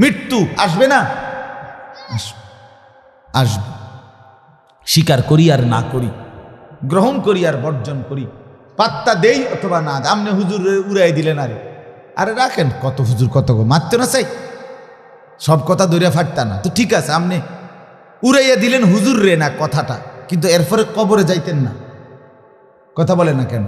মৃত্যু আসবে না? আসবে। আসবে। স্বীকার করি আর না করি, গ্রহণ করি আর বর্জন করি, পাত্তা দেই অথবা না। আমনে হুজুর উড়াই দিলেন আরে। আরে রাখেন, কত হুজুর, কত গো, মারতে না চাই? সব কথা দরিয়া ফাটতা না। তো ঠিক আছে আপনি উড়াইয়া দিলেন হুজুর রে না কথাটা, কিন্তু এরপরে কবরে যাইতেন না। কথা বলে না কেন?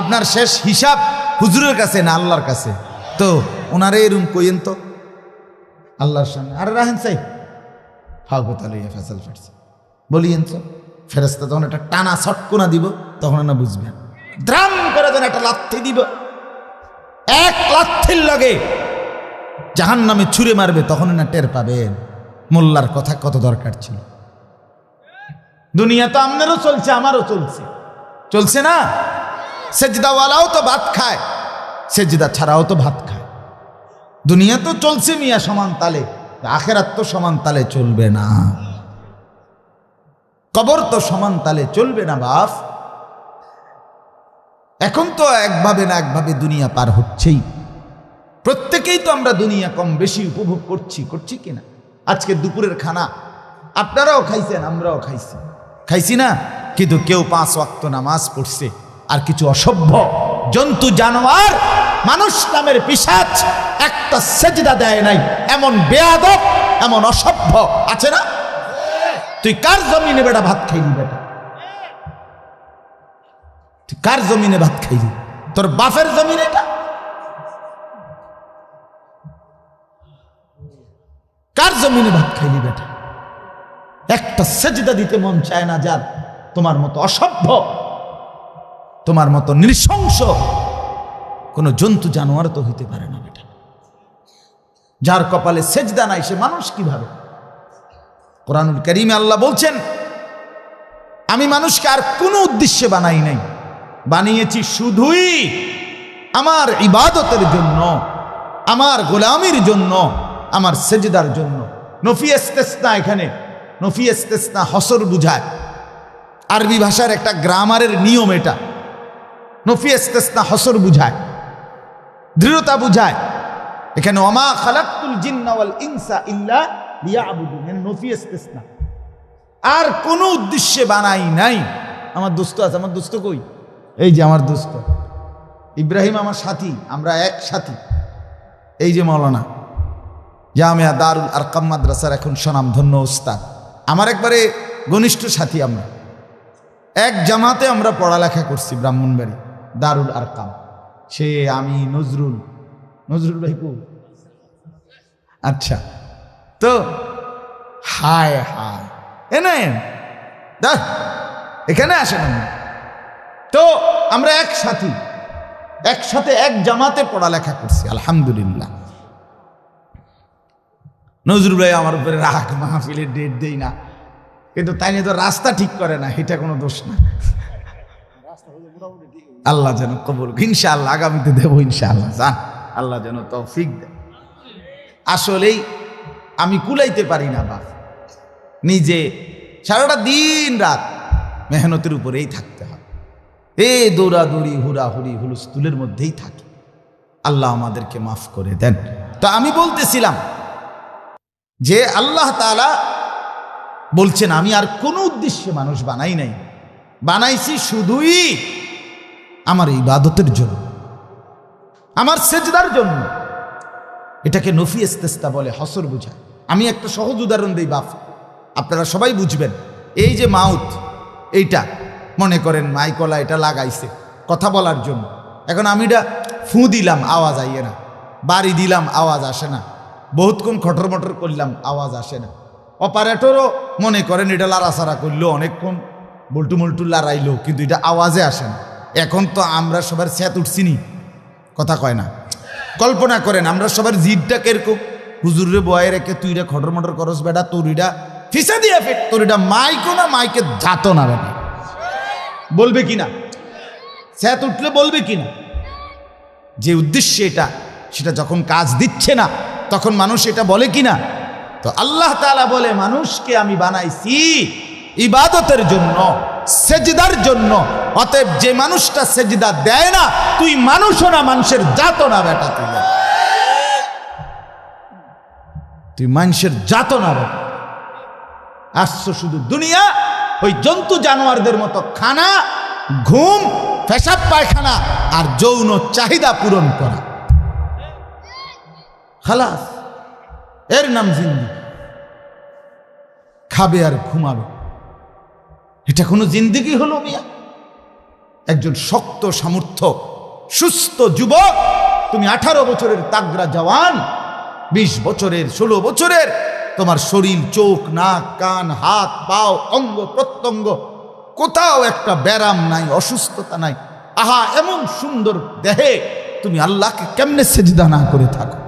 আপনার শেষ হিসাব হুজুরের কাছে না আল্লাহর কাছে? তো ওনারে এরম কইেন তো। আল্লাহর সামনে। আরে রাহেন চাই হাউ কথা লইয়া ফেসাল ফাটছে। বলিয়েন তো ফেরেস্তা তখন একটা টানা ছটকোনা দিব, তখন না বুঝবেন। দ্রাম করে যেন একটা লাথি দিব। এক লাথির লগে জাহান নামে ছুঁড়ে মারবে, তখন না টের পাবেন মোল্লার কথা কত দরকার ছিল। দুনিয়া তো আপনারও চলছে, আমারও চলছে। চলছে না? সেজদাওয়ালাও তো ভাত খায়, সেজদা ছাড়াও তো ভাত খায়। দুনিয়া তো চলছে মিয়া সমান তালে, আখেরাত তো সমান তালে চলবে না। কবর তো সমান তালে চলবে না বাপ। এখন তো একভাবে না একভাবে দুনিয়া পার হচ্ছেই। প্রত্যেকেই তো আমরা দুনিয়া কম বেশি উপভোগ করছি করছি কিনা আজকে দুপুরের খানা, আপনারাও খাইছেন, আমরাও খাইছি। খাইছি না, কিন্তু কেউ পাঁচ ওয়াক্ত নামাজ পড়ছে, আর কিছু অসভ্য জন্তু জানোয়ার মানুষ নামের পিসাচ একটা সেজদা দেয় নাই। এমন বেয়াদব, এমন অসভ্য। আছে না? তুই কার জমিনে বেটা ভাত খাইলি বেটা? তুই কার জমিনে ভাত খাইলি? তোর বাপের জমিনে এটা? কার জমিনে ভাত খাইলি বেটা? একটা সেজদা দিতে মন চায় না যার তোমার মতো অসভ্য, তোমার মতো নৃশংস। কোনো জন্তু, জানোয়ার তো হইতে পারে না বেটা। যার কপালে সেজদা নাই, সে মানুষ কীভাবে? কোরআনুল করিমে আল্লাহ বলছেন, আমি মানুষকে আর কোনো উদ্দেশ্যে বানাই নাই। বানিয়েছি শুধুই আমার ইবাদতের জন্য, আমার গোলামির জন্য, আমার সেজদার জন্য। নফি এস্তেসনা এখানে, নফি এস্তেসনা হসর বুঝায়। আরবি ভাষার একটা গ্রামারের নিয়ম এটা। নফি এস্তেসনা হসর বুঝায়। দৃঢ়তা বুঝায়। এখানে ওমা খালাক্তুল জিন্না ওয়াল ইনসা ইল্লা আর কোন উদ্দেশ্যে বানাই নাই। আমার দোস্ত আছে, আমার দোস্ত কই? এই যে আমার দোস্ত। ইব্রাহিম আমার সাথী, আমরা এক সাথী। এই যে মৌলানা জামিয়া দারুল আরকাম মাদ্রাসার এখন স্বনামধন্য উস্তাদ আমার একবারে ঘনিষ্ঠ সাথী আমরা। এক জামাতে আমরা পড়ালেখা করছি ব্রাহ্মণবাড়ি, দারুল আরকাম। সে আমি নজরুল নজরুল ভাই কো? আচ্ছা তো, হায় হায় এনেন দেখ এখানে আসেন। তো, আমরা একসাথে একসাথে এক জামাতে পড়ালেখা করছি, আলহামদুলিল্লাহ। নজরুল ভাই আমার উপরে রাগ মাহফিলের ডেট দেই না, কিন্তু তাই নিয়ে তো রাস্তা ঠিক করে না, এটা কোনো দোষ না। আল্লাহ যেন কবুল ইনশাআল্লাহ, আগামীতে দেবো ইনশাআল্লাহ জান আল্লাহ যেন তৌফিক দেয়। আসলেই আমি কুলাইতে পারি না, বাপ। নিজে সারাটা দিন রাত মেহনতের উপরেই থাকতে হয়। এ দৌড়াদৌড়ি, হুড়াহুড়ি হুলুস্তুলের মধ্যেই থাকি। আল্লাহ আমাদেরকে মাফ করে দেন। তো আমি বলতেছিলাম যে আল্লাহ তাআলা বলছেন, আমি আর কোনো উদ্দেশ্যে মানুষ বানাই নাই। বানাইছি শুধুই আমার ইবাদতের জন্য, আমার সেজদার জন্য। এটাকে নফি ইস্তেস্তা বলে, হসর বুঝায়। আমি একটা সহজ উদাহরণ দিই বাপ আপনারা সবাই বুঝবেন। এই যে মাউথ, এইটা, মনে করেন মাইকলা এটা লাগাইছে কথা বলার জন্য। এখন আমি এটা ফু দিলাম, আওয়াজ আইয়ে না। বাড়ি দিলাম, আওয়াজ আসে না। বহুতক্ষণ খটর মটর করলাম, আওয়াজ আসে না। অপারেটরও মনে করেন এটা লাড়াচাড়া করল অনেকক্ষণ, বল্টু মল্টু লড়াইলো, কিন্তু এটা আওয়াজে আসে না। এখন তো আমরা সবার স্যাত উঠছি নি কথা কয় না। কল্পনা করেন, আমরা সবার জিদটা কীরকম? হুজুরে বয়ে রেখে তুই রে খটর মটর করস বেটা তোরিটা ফিসা দিয়ে ফেট তোরিটা মাইকো না, মাইকে যাতো না বেটা। বলবে কি না স্যাত উঠলে বলবে কি না যে উদ্দেশ্যে এটা, সেটা যখন কাজ দিচ্ছে না, তখন মানুষ এটা বলে কি না তো আল্লাহ তাআলা বলে, মানুষকে আমি বানাইছি ইবাদতের জন্য। সেজদার জন্য। অতএব যে মানুষটা সেজদা দেয় না, তুই মানুষও না, মানুষের জাত না বেটা তুই। তুই মানুষের যাতনা বল আসছো শুধু দুনিয়া, ওই জন্তু জানোয়ারদের মতো খানা, ঘুম, পেশাব পায়খানা আর যৌন চাহিদা পূরণ করা। খালাস, এর নাম জিন্দি। খাবে আর ঘুমাবে। এটা কোনো জিন্দিগি হলো মিয়া। একজন শক্ত, সামর্থ্য, সুস্থ যুবক। তুমি আঠারো বছরের তাগরা জওয়ান, বিশ বছরের, ষোলো বছরের। তোমার শরীর, চোখ, নাক, কান, হাত, পাও, অঙ্গ, প্রত্যঙ্গ, কোথাও একটা ব্যারাম নাই, অসুস্থতা নাই। আহা, এমন সুন্দর দেহে তুমি আল্লাহকে কেমনে সেজদা না করে থাকো?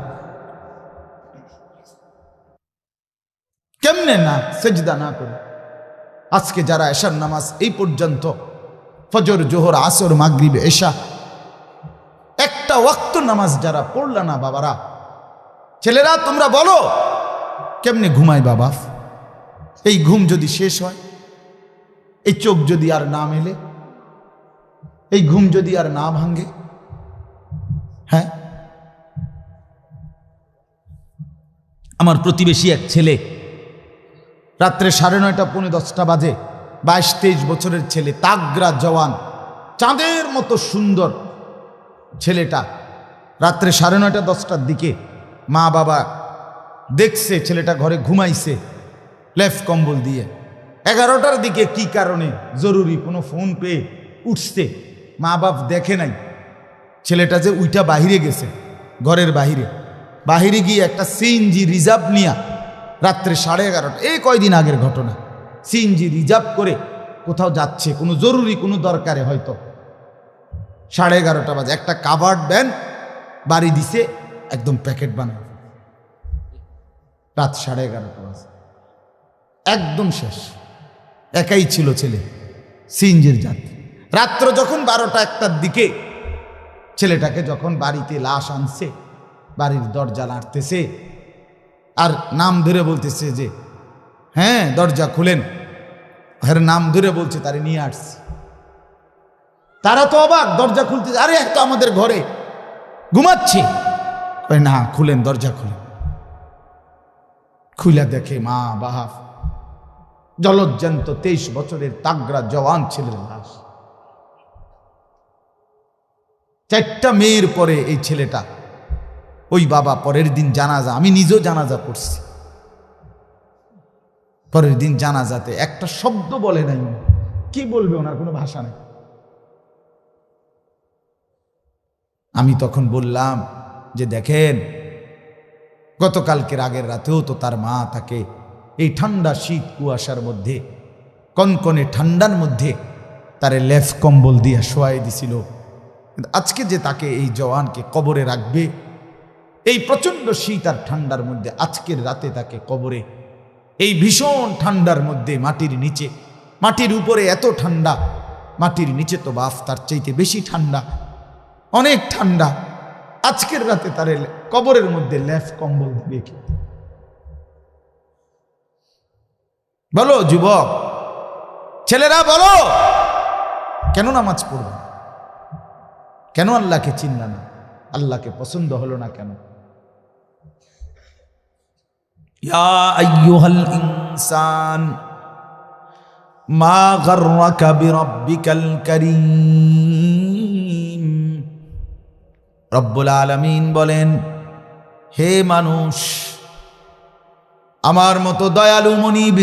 কেমনে না সেজদা না করে? আজকে যারা এশার নামাজ এই পর্যন্ত ফজর, জোহর, আসর, মাগরিব, এশা, একটা ওয়াক্ত নামাজ যারা পড়লা না বাবারা, ছেলেরা তোমরা বলো, কেমনে ঘুমায় বাবা? এই ঘুম যদি শেষ হয়, এই চোখ যদি আর না মেলে, এই ঘুম যদি আর না ভাঙ্গে হ্যাঁ? আমার প্রতিবেশী এক ছেলে রাত্রে সাড়ে নয়টা, পৌনে দশটা বাজে। বাইশ, তেইশ বছরের ছেলে তাগরা জওয়ান, চাঁদের মতো সুন্দর ছেলেটা। রাত্রে সাড়ে নয়টা, দশটার দিকে মা বাবা দেখছে ছেলেটা ঘরে ঘুমাইছে লেফ কম্বল দিয়ে। এগারোটার দিকে কি কারণে জরুরি কোনো ফোন পেয়ে উঠছে, মা বাপ দেখে নাই। ছেলেটা যে উইটা বাহিরে গেছে, ঘরের বাহিরে। বাহিরে গিয়ে একটা সিএনজি রিজার্ভ নিয়া রাত্রে সাড়ে এগারোটা। এই কয়দিন আগের ঘটনা? সিএনজি রিজার্ভ করে কোথাও যাচ্ছে, কোনো জরুরি, কোনো দরকারে হয়তো। সাড়ে এগারোটা বাজে, একটা কাভার্ড ব্যান বাড়ি দিছে, একদম প্যাকেট বানায়। রাত সাড়ে এগারোটা বাজে। একদম শেষ। একাই ছিল ছেলে, সিএনজির যাত্রী রাত্র যখন বারোটা একটার দিকে ছেলেটাকে যখন বাড়িতে লাশ আনছে, বাড়ির দরজা নাড়তেছে আর নাম ধরে বলতেছে যে হ্যাঁ দরজা খুলেন। হের নাম ধরে বলছে, তারে নিয়ে আসছে তারা তো অবাক, দরজা খুলতে, আরে তো আমাদের ঘরে। ঘুমাচ্ছে। না, খুলেন, দরজা খুলেন। খুলে দেখে মা বাহাফ, জলজ্জান্ত তেইশ বছরের তাগরা জওয়ান ছেলের লাশ। চারটা মেয়ের পরে এই ছেলেটা ওই বাবা, পরের দিন জানাজা, আমি নিজেও জানাজা পড়ছি। পরের দিন জানাজাতে একটা শব্দ বলে নাই কি বলবে ওনার, কোনো ভাষা নেই। আমি তখন বললাম যে, দেখেন, গতকালকের আগের রাতেও তো তার মা তাকে এই ঠান্ডা শীত কুয়াশার মধ্যে, কনকনে ঠান্ডার মধ্যে তারে লেফ কম্বল দিয়ে শোয়াই দিছিল। আজকে যে তাকে এই জওয়ানকে কবরে রাখবে এই প্রচণ্ড শীত আর ঠান্ডার মধ্যে আজকের রাতে তাকে কবরে, এই ভীষণ ঠান্ডার মধ্যে মাটির নিচে, মাটির উপরে এত ঠান্ডা, মাটির নিচে তো বাফ, তার চাইতে বেশি ঠান্ডা, অনেক ঠান্ডা। আজকের রাতে তার কবরের মধ্যে লেফ কম্বল কি বলো, যুবক, ছেলেরা বলো, কেন নামাজ পড়বে কেন আল্লাহকে চিনল না? আল্লাহকে পছন্দ হলো না কেন? ইনসান মা রব্বুল আলামিন বলেন, হে মানুষ, আমার মতো দয়ালু মনিব,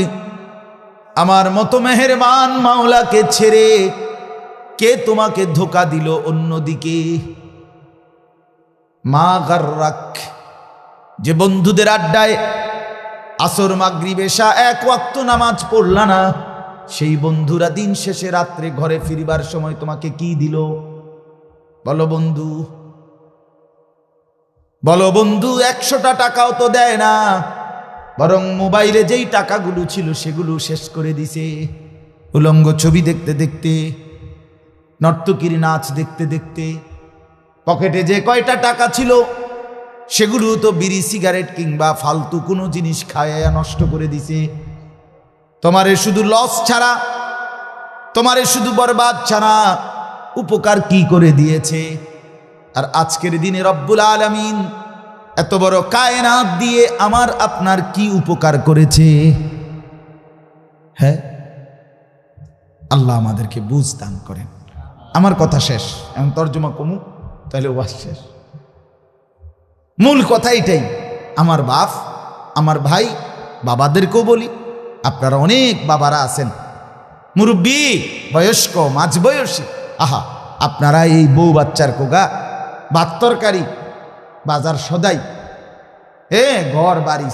আমার মতো মেহেরবান মাওলাকে ছেড়ে কে তোমাকে ধোকা দিল অন্যদিকে? মা গার্রাক, যে বন্ধুদের আড্ডায় আসর, মাগরিব, এশা, এক ওয়াক্ত নামাজ পড়লা না। সেই বন্ধুরা দিন শেষে রাত্রে ঘরে ফিরিবার সময় তোমাকে কি দিল? বলো বন্ধু। বলো বন্ধু, একশোটা টাকাও তো দেয় না। বরং মোবাইলে যেই টাকাগুলো ছিল সেগুলো শেষ করে দিছে। উলঙ্গ ছবি দেখতে দেখতে, নর্তকীর নাচ দেখতে দেখতে, পকেটে যে কয়টা টাকা ছিল সেগুলো তো বিড়ি, সিগারেট কিংবা ফালতু কোনো জিনিস খাইয়া নষ্ট করে দিছে। তোমারে শুধু লস ছাড়া, তোমারে শুধু বরবাদ ছাড়া উপকার কি করে দিয়েছে? আর আজকের দিনে রব্বুল আলমিন এত বড় কায়নাত দিয়ে আমার আপনার কি উপকার করেছে? হ্যাঁ? আল্লাহ আমাদেরকে বুঝ দান করেন। আমার কথা শেষ। এখন তর্জমা কমু তাহলে ওয়াজ শেষ। মূল কথা এটাই। আমার বাপ, আমার ভাই, বাবাদেরকেও বলি, আপনারা অনেক বাবারা আছেন। মুরব্বী, বয়স্ক মাঝ বয়সী আহা, আপনারা এই বউ বাচ্চার কোগা বাত্তরকারী, বাজার সদাই। এ, ঘর, বাড়ি